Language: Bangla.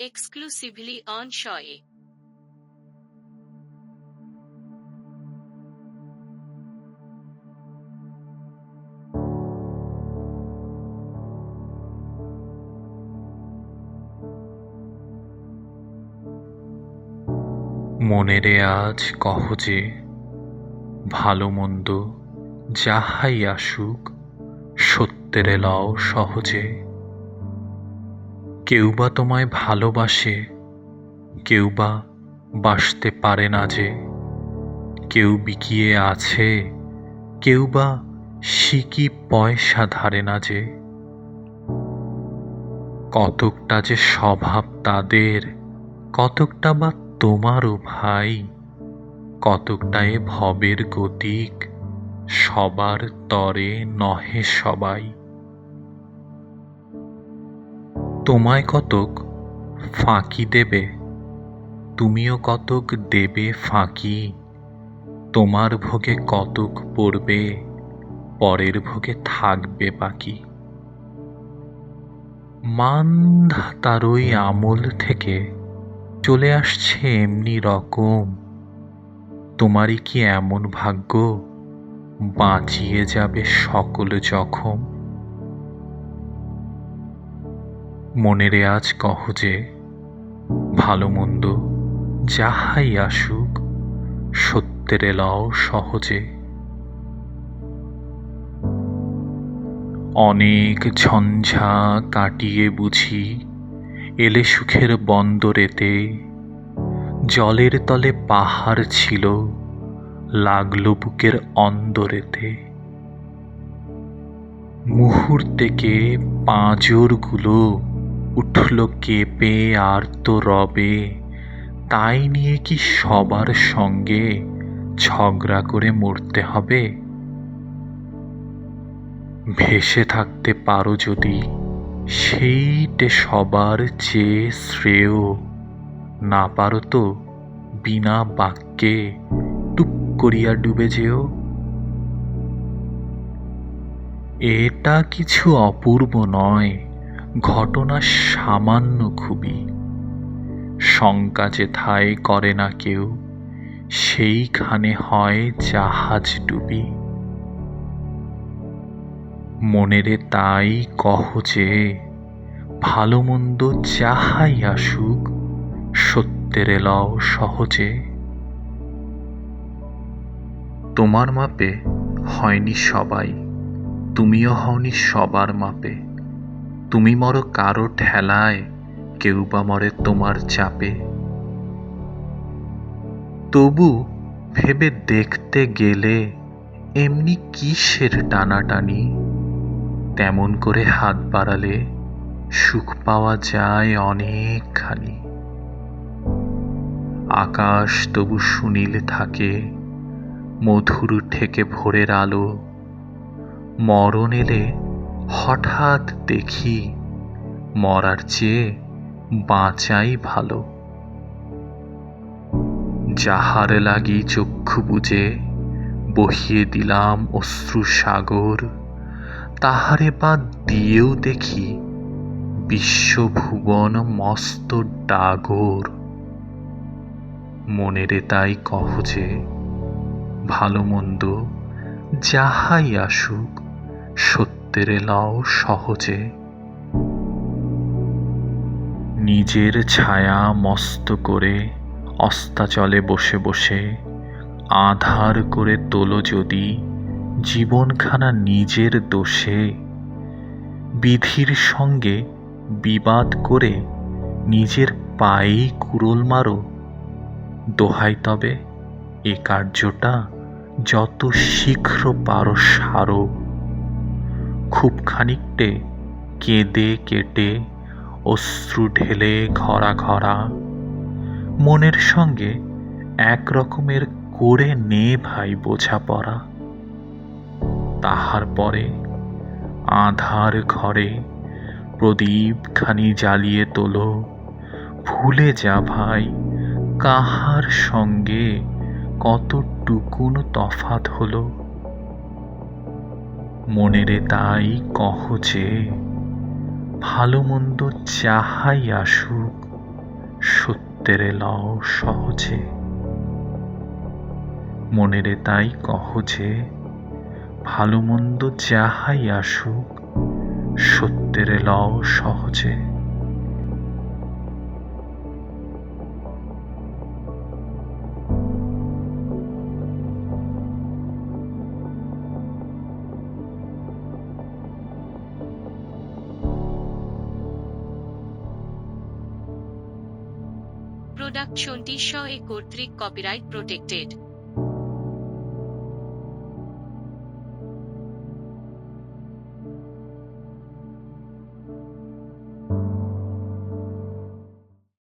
exclusively on Shoye. মনেরে আজ কহ যে ভালো মন্দ যাহাই আসুক সত্যেরে লও সহজে কেউ বা তোমায় ভালোবাসে কেউ বা বাসতে পারে না যে। কেউ বিকিয়ে আছে কেউ বা সিকি পয়সা ধারে না যে। কতকটা যে স্বভাব তাদের, কতকটা বা তোমারও ভাই, কতকটা এ ভবের গতিক, সবার তরে নহে সবাই। তোমায় কতক ফাঁকি দেবে, তুমিও কতক দেবে ফাঁকি, তোমার ভোগে কতক পড়বে, পরের ভোগে থাকবে বাকি। ওই আমল থেকে চলে আসছে এমনি রকম, তোমারই কি এমন ভাগ্য বাঁচিয়ে যাবে সকল জখম? মনেরে আজ কহ যে, ভালো মন্দ যাহাই আসুক, সত্যের লও সহজে। অনেক ঝঞ্ঝা কাটিয়ে বুঝি, এলে সুখের বন্দরেতে। জলের তলে পাহাড় ছিল, লাগল বুকের অন্দরেতে। মুহূর্তেকে পাঁজরগুলো উঠল কেঁপে আর তো রবে? তাই নিয়ে কি সবার সঙ্গে ঝগড়া করে মরতে হবে? ভেসে থাকতে পারো যদি, সেইটে সবার চেয়ে শ্রেয়। না পারো তো বিনা বাক্যে টুপ করিয়া ডুবে যেও। এটা কিছু অপূর্ব নয়। ঘটনা সামান্য খুবই। শঙ্কা যেথায় করে না কেউ, সেইখানে হয় জাহাজ ডুবি। মনেরে তাই কহ যে ভালো মন্দ যাহাই আসুক, সত্যের লও সহজে। তোমার মাপে হয়নি সবাই, তুমিও হওনি সবার মাপে। তুমি মরো কারও ঠেলায়, কেউ বা মরে তোমার চাপে। তবু ভেবে দেখতে গেলে এমনি কিসের টানাটানি? তেমন করে হাত বাড়ালে সুখ পাওয়া যায় অনেকখানি। আকাশ তবু সুনীল থাকে, মধুর ঠেকে ভোরের আলো। মরণ এলে হঠাৎ দেখি মরার চেয়ে বাঁচাই ভালো। যাহার লাগি চক্ষু বুঝে বহিয়ে দিলাম অশ্রু সাগর, তাহারে বাদ দিয়েও দেখি বিশ্বভুবন মস্ত ডাগর। মনেরে তাই কহ যে, ভালো মন্দ যাহাই আসুক সত্যের লও সহজে। নিজের ছায়া মস্ত করে অস্তাচলে বসে বসে আধার করে তোলো যদি জীবনখানা নিজের দোষে। বিধির সঙ্গে বিবাদ করে নিজের পায়েই কুড়োল মারো। দোহাই তবে এ কার্যটা যত শীঘ্র পারো সারো। খুব খানিকটে কেঁদে কেটে অশ্রু ঢেলে ঘরা ঘরা। মনের সঙ্গে এক রকমের করে নে ভাই বোঝাপড়া। তাহার পরে আধার ঘরে প্রদীপখানি জ্বালিয়ে তোলো। ভুলে যা ভাই, কাহার সঙ্গে কতটুকুন তফাত হলো। মনেরে তাই কহ যে, ভালো মন্দ যাহাই আসুক, সত্যের লও সহজে। মনেরে তাই কহ যে, ভালো মন্দ যাহাই আসুক, সত্যের লও সহজে। প্রোডাকশনটি স্ব এ কর্তৃক কপিরাইট প্রোটেক্টেড